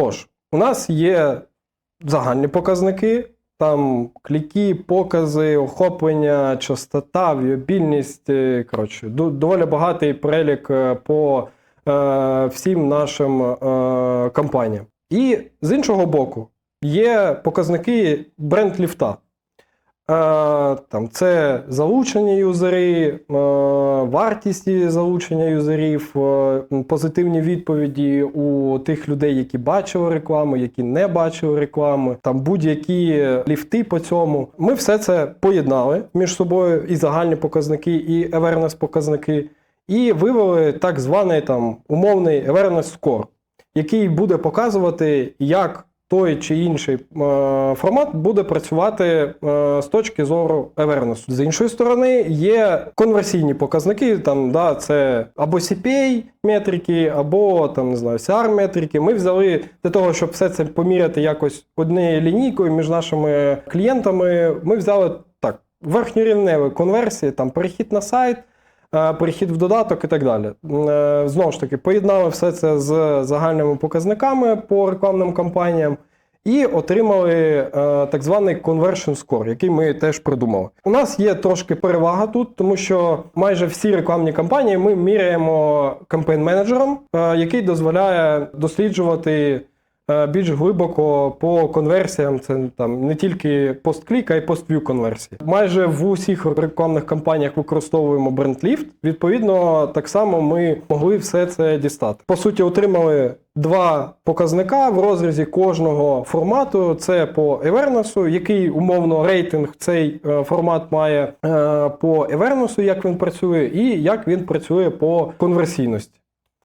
Тож, у нас є загальні показники, там кліки, покази, охоплення, частота, віабільність. е, Коротше, доволі багатий перелік е, по е, всім нашим е, компаніям. І з іншого боку, є показники бренд ліфта. Е, Там це залучені юзери, е, вартість залучення юзерів, е, позитивні відповіді у тих людей, які бачили рекламу, які не бачили рекламу, там будь-які ліфти по цьому. Ми все це поєднали між собою і загальні показники, і awareness показники, і вивели так званий там умовний awareness score, який буде показувати, як той чи інший е, формат буде працювати е, з точки зору awareness. З іншої сторони, є конверсійні показники, там, да, це або CPA метрики, або там, не знаю, CR метрики. Ми взяли для того, щоб все це поміряти якось однією лінійкою між нашими клієнтами. Ми взяли так, верхньорівневі конверсії, там перехід на сайт. Е, Перехід в додаток і так далі. Е, Знову ж таки, поєднали все це з загальними показниками по рекламним кампаніям і отримали е, так званий conversion score, який ми теж придумали. У нас є трошки перевага тут, тому що майже всі рекламні кампанії ми міряємо кампейн-менеджером, е, який дозволяє досліджувати більш глибоко по конверсіям. Це там не тільки постклік, а й поств'ю конверсії. Майже в усіх рекламних кампаніях використовуємо BrandLift. Відповідно, так само ми могли все це дістати. По суті, отримали два показника в розрізі кожного формату. Це по Awareness, який умовно рейтинг цей е, формат має е, по Awareness, як він працює, і як він працює по конверсійності.